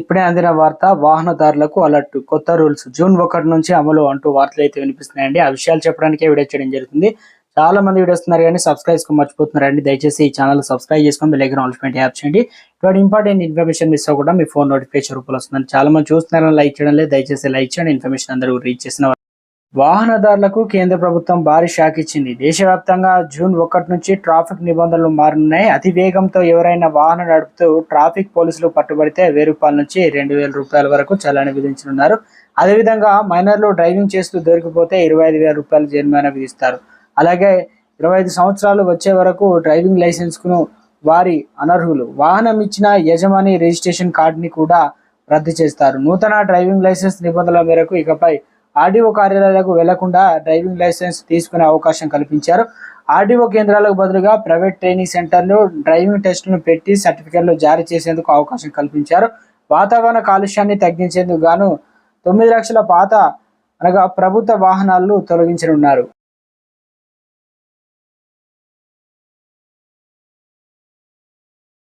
ఇప్పుడే అందిన వార్త వాహనదారులకు అలర్ట్ కొత్త రూల్స్ జూన్ ఒకటి నుంచి అమలు అంటూ వార్తలు అయితే వినిపిస్తున్నాయండి. ఆ విషయాలు చెప్పడానికే వీడియో చేయడం జరుగుతుంది. చాలా మంది వీడియోస్ ఉన్నారు కానీ సబ్స్క్రైబ్ మర్చిపోతున్నారండి. దయచేసి ఈ ఛానల్ సబ్స్క్రైబ్ చేసుకొని బెల్ ఐకాన్ ఆల్స్ యాప్ చేయండి. ఇటువంటి ఇంపార్టెంట్ ఇన్ఫర్మేషన్ మిస్ అవ్వకుండా మీ ఫోన్ నోటిఫికేషన్ రూపంలో వస్తుందని చాలా మంది చూస్తున్నారని లైక్ చేయడం లేదు. దయచేసి లైక్ చేయండి. ఇన్ఫర్మేషన్ అందరూ రీచ్ చేసిన వాహనదారులకు కేంద్ర ప్రభుత్వం భారీ షాక్ ఇచ్చింది. దేశవ్యాప్తంగా జూన్ ఒకటి నుంచి ట్రాఫిక్ నిబంధనలు మారనున్నాయి అతి వేగంతో ఎవరైనా వాహనం నడుపుతూ ట్రాఫిక్ పోలీసులు పట్టుబడితే వెయ్యి రూపాయల నుంచి రెండు వేల రూపాయల వరకు చలాని విధించనున్నారు. అదేవిధంగా మైనర్లు డ్రైవింగ్ చేస్తూ దొరికిపోతే ఇరవై ఐదు వేల రూపాయలు జరిమానా విధిస్తారు. అలాగే ఇరవై ఐదు సంవత్సరాలు వచ్చే వరకు డ్రైవింగ్ లైసెన్స్ను వారి అనర్హులు వాహనం ఇచ్చిన యజమాని రిజిస్ట్రేషన్ కార్డుని కూడా రద్దు చేస్తారు. నూతన డ్రైవింగ్ లైసెన్స్ నిబంధనల మేరకు ఇకపై ఆర్డీఓ కార్యాలయాలకు వెళ్ళకుండా డ్రైవింగ్ లైసెన్స్ తీసుకునే అవకాశం కల్పించారు. ఆర్డీఓ కేంద్రాలకు బదులుగా ప్రైవేట్ ట్రైనింగ్ సెంటర్లు డ్రైవింగ్ టెస్టులను పెట్టి సర్టిఫికెట్లు జారీ చేసేందుకు అవకాశం కల్పించారు. వాతావరణ కాలుష్యాన్ని తగ్గించేందుకు గాను తొమ్మిది లక్షల పాత అనగా ప్రభుత్వ వాహనాలను తొలగించనున్నారు.